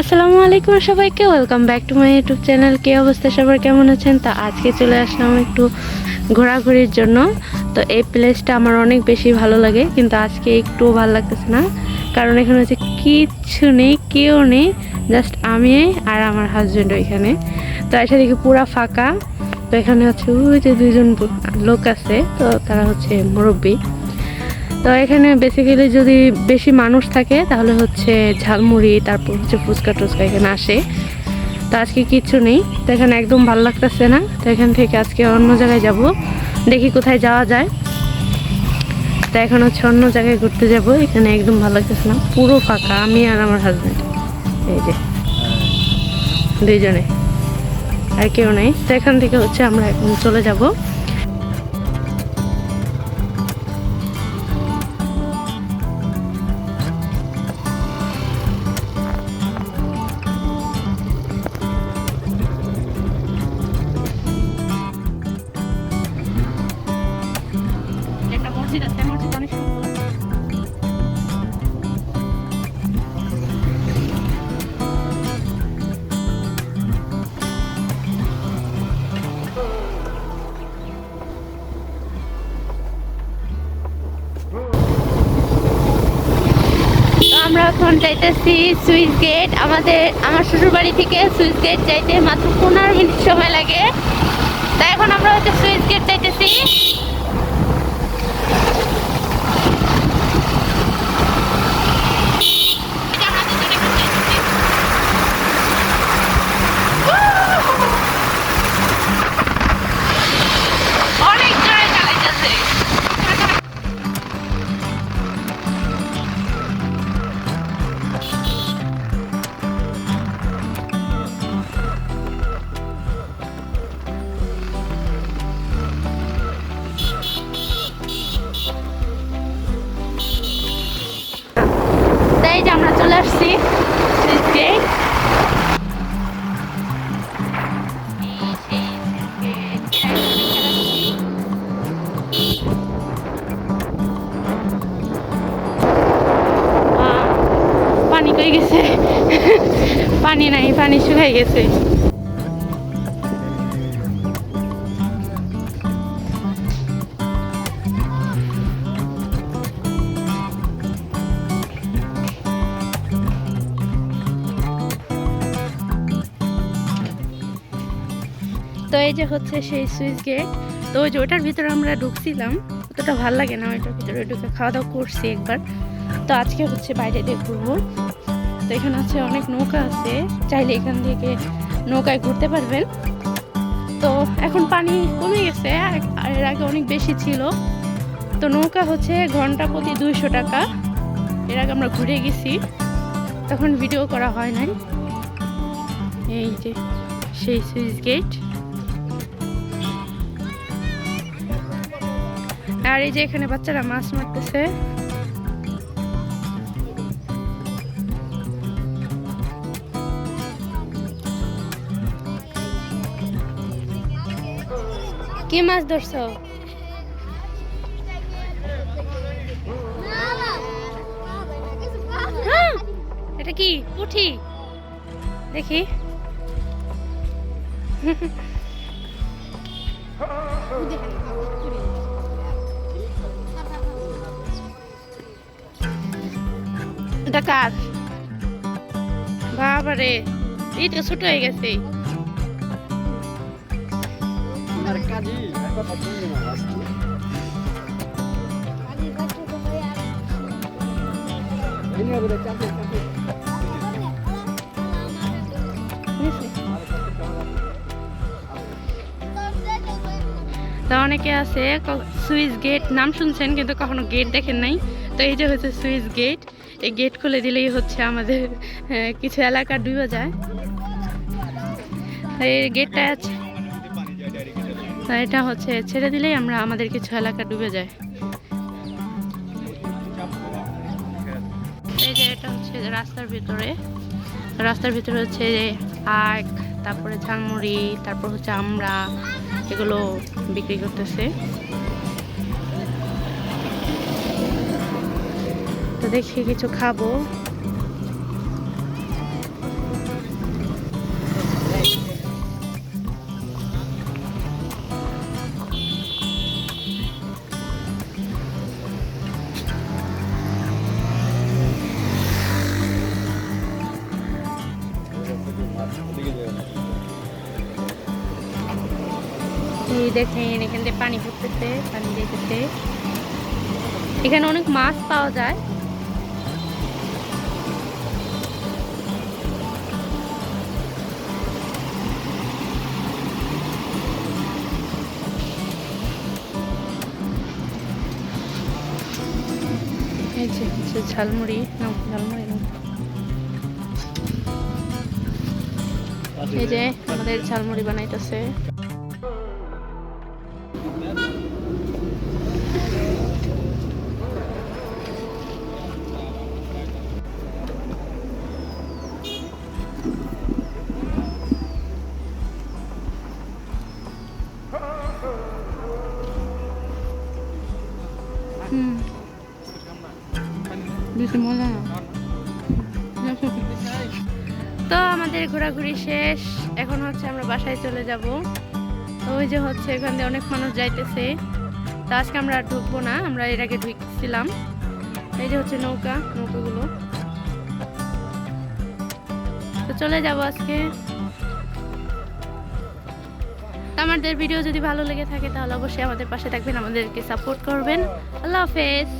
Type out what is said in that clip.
আসসালামু আলাইকুম সবাইকে welcome back to my YouTube channel কে অবস্থা? সবার কেমন আছেন? তো আজকে চলে আসলাম একটু ঘোরাঘুরির জন্য। তো এই প্লেসটা আমার অনেক বেশি ভালো লাগে, কিন্তু আজকে একটু ভালো লাগতেছে না। কারণ এখানে হচ্ছে কিচ্ছু নেই, কেউ নেই জাস্ট আমি আর আমার হাজব্যান্ড ওইখানে। তো এসে দেখি পুরা ফাঁকা। তো এখানে হচ্ছে ওই যে দুইজন লোক আছে, তো তারা হচ্ছে মুরব্বী। তো এখানে বেসিক্যালি যদি বেশি মানুষ থাকে, তাহলে হচ্ছে ঝালমুড়ি, তারপর হচ্ছে ফুচকা টুচকা এখানে আসে। তো আজকে কিচ্ছু নেই। তো এখানে একদম ভালো লাগতেছে না। তো এখান থেকে আজকে অন্য জায়গায় যাব। দেখি কোথায় যাওয়া যায়। তো এখন হচ্ছে অন্য জায়গায় ঘুরতে যাব। এখানে একদম ভালো লাগতেছে না। পুরো ফাঁকা। আমি আর আমার হাজব্যান্ড এই যে। দুইজনে। আর কেউ নেই। তো এখান থেকে হচ্ছে আমরা এখন চলে যাব। এখন যাইতেছি সুইচ গেট। আমাদের, আমার শ্বশুর বাড়ি থেকে সুইচ গেট যাইতে মাত্র পনেরো মিনিট সময় লাগে। তাই এখন আমরা হচ্ছে সুইচ গেট যাইতেছি। পানি নাই, পানি শুকাই গেছে। তো এই যে হচ্ছে সেই সুইচ গেট, তো ওই যে ওটার ভিতরে আমরা ঢুকছিলাম, অতটা ভালো লাগে না ওইটার ভিতরে ঢুকে। খাওয়া দাওয়া করছি একবার। তো আজকে হচ্ছে বাইরে দিয়ে ঘুরবো। তো এখানে আছে অনেক নৌকা আছে। চাইলে এখান থেকে নৌকায় ঘুরতে পারবেন। তো এখন পানি কমে গেছে, আর- এর আগে অনেক বেশি ছিল। তো নৌকা হচ্ছে ঘণ্টা প্রতি দুইশো টাকা। এর আগে আমরা ঘুরে গেছি, তখন ভিডিও করা হয় নাই। এই যে, সেই সুইচ গেট। আর এই যে এখানে বাচ্চারা মাছ মারতেছে। কি মাছ ধরছো এটা কি পুঠি দেখি বাবারে এই তো ছোট হয়ে গেছে। তা অনেকে আছে সুইচ গেট নাম শুনছেন, কিন্তু কখনো গেট দেখেন নাই। তো এই যে হচ্ছে সুইচ গেট, এই গেট খুলে দিলেই হচ্ছে আমাদের কিছু এলাকা ডুবে যায়। এই গেটটা আছে। তা এটা হচ্ছে ছেড়ে দিলেই আমরা আমাদের কিছু এলাকা ডুবে যায়। এই যে এটা হচ্ছে রাস্তার ভিতরে। রাস্তার ভিতরে হচ্ছে আখ, তারপরে ঝালমুড়ি, তারপর হচ্ছে আমরা এগুলো বিক্রি করতেছে। তো দেখি কিছু খাব। দেখেন, এখান থেকে পানি পড়তেছে, পানি দিতেছে। এখানে অনেক মাছ পাওয়া যায়। এই যে ঝালমুড়ি, নাও, ঝালমুড়ি এই যে, আমাদের ঝালমুড়ি বানাইতেছে। না তো আমাদের ঘোরাঘুরি শেষ। এখন হচ্ছে আমরা বাসায় চলে যাব। তো ওই যে হচ্ছে, এখান দিয়ে অনেক মানুষ যাইতেছে। তো আজকে আমরা আর ঢুকবো না, আমরা এর আগে ঢুকছিলাম। এই যে হচ্ছে নৌকা, নৌকাগুলো। তো চলে যাব আজকে। আমাদের ভিডিও যদি ভালো লেগে থাকে তাহলে অবশ্যই আমাদের পাশে থাকবেন, আমাদেরকে সাপোর্ট করবেন। আল্লাহ হাফেজ।